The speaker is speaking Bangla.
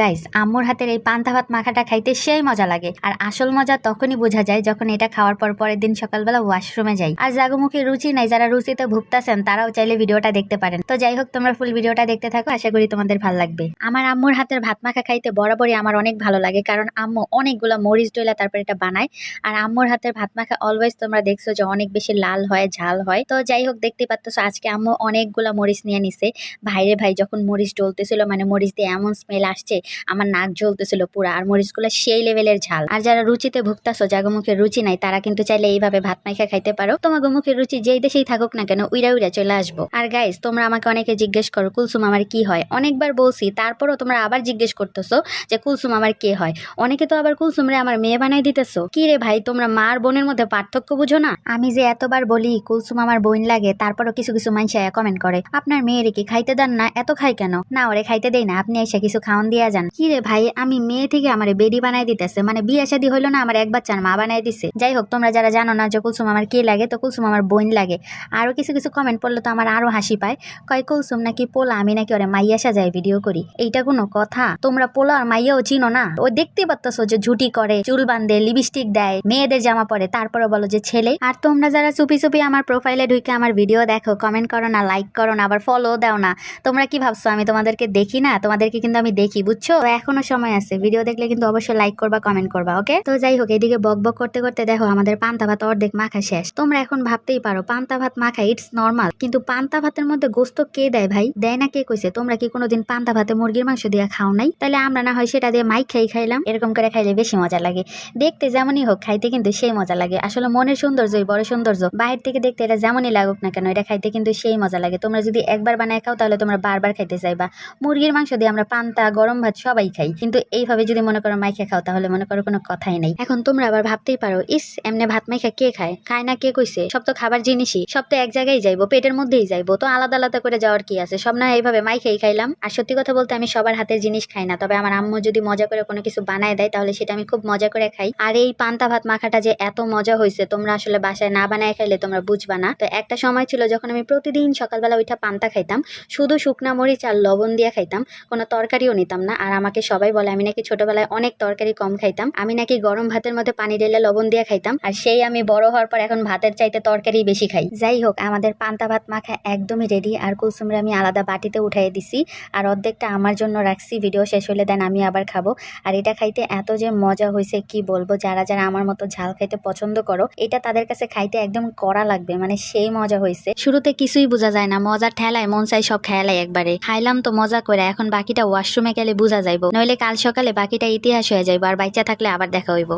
গাইস আম্মুর হাতের এই পান্তা ভাত মাখাটা খাইতে সেই মজা লাগে। আর আসল মজা তখনই বোঝা যায় যখন এটা খাওয়ার পর পরের দিন সকালবেলা ওয়াশরুমে যাই। আর জাগুমুখী রুচি নাই, যারা রুচিতে ভুগতাছেন, তারাও চাইলে ভিডিওটা দেখতে পারেন। তো যাই হোক, তোমরা ফুল ভিডিওটা দেখতে থাকো, আশা করি তোমাদের ভালো লাগবে। আমার আম্মুর হাতের ভাত মাখা খাইতে বরাবরই আমার অনেক ভালো লাগে, কারণ আম্মু অনেকগুলো মরিচ ডইলা তারপর এটা বানায়। আর আম্মুর হাতের ভাত মাখা অলওয়েজ তোমরা দেখছ যে অনেক বেশি লাল হয়, ঝাল হয়। তো যাই হোক, দেখতে পাচ্ছ আজকে আম্মু অনেকগুলা মরিচ নিয়ে নিছে। ভাইরে ভাই, যখন মরিচ ডলতেছিল মানে মরিচ দিয়ে এমন স্মেল আসছে আমার নাক জ্বলতেছিল পুরো, আর মরিচগুলো সেই লেভেলের ঝাল। আর যারা রুচিতে ভুগতাছো যাগো মুখের রুচি নাই, তারা কিন্তু চাইলে এইভাবে ভাত মাইখা খাইতে পারো। তোমার মুখের রুচি যেই দেশেই থাকুক না কেন, উইরা উইরা চলে আসব। আর গাইস তোমরা আমাকে অনেকে জিজ্ঞেস করো, কুলসুম আমার কি হয়? অনেকবার বলছি, তারপরও তোমরা আবার জিজ্ঞেস করতেছো যে কুলসুম আমার কে হয়? অনেকে তো আবার কুলসুম রে আমার মেয়ে বানাই দিতেছো। কি রে ভাই, তোমরা মার বোনের মধ্যে পার্থক্য বুঝো না? আমি যে এতবার বলি, কুলসুম আমার বোন লাগে, তারপরও কিছু কিছু মানুষ কমেন্ট করে, আপনার মেয়েরে কি খাইতে দেন না? এত খাই কেন? না ওরে, খাইতে দেই না, আপনি এসে কিছু খাওয়ান দিয়া যান কি রে ভাই, আমি মেয়ে থেকে আমার বেডি বানাই দিতেছে। মানে বিয়ে শাদি হইল না, আমার এক বাচ্চার মা বানাই দিছে। যাই হোক, তোমরা যারা জানো না যে কুলসুম আমার কি লাগে, তো কুলসুম আমার বোন লাগে। আরও কিছু কিছু কমেন্ট পড়লে তো আমার আরও হাসি পায়। কয়, কুলসুম নাকি পোলা? আমি নাকি ওরে মাইয়া সাজায় ভিডিও করি। এইটা কোনো কথা। তোমরা পোলা আর মাইয়াও চিনো না? ও দেখতে পাচ্ছ যে ঝুটি করে, চুল বান্ধে লিপস্টিক দেয়, মেয়েদের জামা পরে তারপরে বলো যে ছেলে। আর তোমরা যারা চুপি চুপি আমার প্রোফাইলে ঢুকে আমার ভিডিও দেখো কমেন্ট করো না লাইক করো না, আবার ফলো দাও না। তোমরা কি ভাবছ? আমি তোমাদেরকে দেখি না? তোমাদেরকে কিন্তু আমি দেখি বুঝছ? এখনও সময় আছে। ভিডিও দেখলে কিন্তু অবশ্যই লাইক করবা কমেন্ট করবা ওকে তো যাই হোক, এদিকে বক বক করতে করতে দেখো, আমাদের পান্তা ভাত অর্ধেক মাখা শেষ। তোমরা এখন ভাবতেই পারো, পান্তা ভাত মাখা ইটস নর্মাল কিন্তু পান্তা ভাতের মধ্যে গোস্ত কে দেয় ভাই? দেয় না কে কইছে? তোমরা কি কোনোদিন পান্তা ভাতে মুরগির মাংস দিয়ে খাও নাই? তাহলে আমরা না হয় সেটা দিয়ে মাইক খাই খাইলাম। এরকম করে খাইলে বেশি মজা লাগে। দেখতে যেমনই হোক, খাইতে কিন্তু সেই মজা লাগে। আসলে মনের সৌন্দর্যই বড় সৌন্দর্য। বাইরে থেকে দেখতে এটা যেমনই লাগুক না কেন, এটা খাইতে কিন্তু সেই মজা লাগে। তোমরা যদি একবার বানায় খাও, তাহলে তোমরা বারবার খাইতে চাইবা। মুরগির মাংস দিয়ে আমরা পান্তা, গরম ভাত সবাই খাই। কিন্তু এইভাবে যদি মনে করো মাইখা খাও, তাহলে মনে করো কোনো কথাই নেই। এখন তোমরা আবার ভাবতেই পারো, ইস, এমনি ভাত মাইখা কে খায়? খায় না কে কইছে? সব তো খাবার জিনিসই, সব তো এক জায়গায় যাইবো, পেটের মধ্যেই যাইবো। তো আলাদা আলাদা করে যাওয়ার কি আছে? সব না এইভাবে মাইখাই খাইলাম। আর সত্যি কথা বলতে আমি সবার হাতের জিনিস খাই না। তবে আমার আম্মু যদি মজা করে কোনো কিছু বানায় দেয়, তাহলে সেটা আমি খুব মজা করে খাই। আর এই পান্তা ভাত মাখাটা যে এত মজা হয়েছে তোমরা আসলে বাসায় না বানায় খাইলে তোমরা বুঝবা না। তো একটা সময় ছিল যখন আমি প্রতিদিন সকালবেলা ওইটা পান্তা খাইতাম। শুধু শুকনা মরিচ আর লবণ দিয়ে খাইতাম, কোনো তরকারিও নিতাম না। আর আমাকে সবাই বলে, আমি নাকি ছোটবেলায় অনেক তরকারি কম খাইতাম। আমি নাকি গরম ভাতের মধ্যে পানি ঢেলে লবণ দিয়ে খাইতাম। আর সেই আমি বড় হওয়ার পর এখন ভাতের চাইতে তরকারি বেশি খাই। যাই হোক, আমাদের পান্তা ভাত মাখা একদমই রেডি আর কুলসুমরে আমি আলাদা বাটিতে উঠাই দিছি। আর অর্ধেকটা আমার জন্য রাখছি ভিডিও শেষ হলে দেন আমি আবার খাব। আর এটা খাইতে এত যে মজা হয়েছে কি বলব? যারা যারা আমার মতো ঝাল খাইতে পছন্দ করো, এটা তাদের কাছে খাইতে একদম কড়া লাগবে মানে সেই মজা হয়েছে শুরুতে কিছুই বোঝা যায় না, মজার ঠেলায় মন চাই সব খেয়ালাই একবারে। খাইলাম তো মজা করে এখন বাকিটা ওয়াশরুমে গেলে বোঝা যাইব। নইলে কাল সকালে বাকিটা ইতিহাস হয়ে যাইব আর বাচ্চা থাকলে আবার দেখা হইব।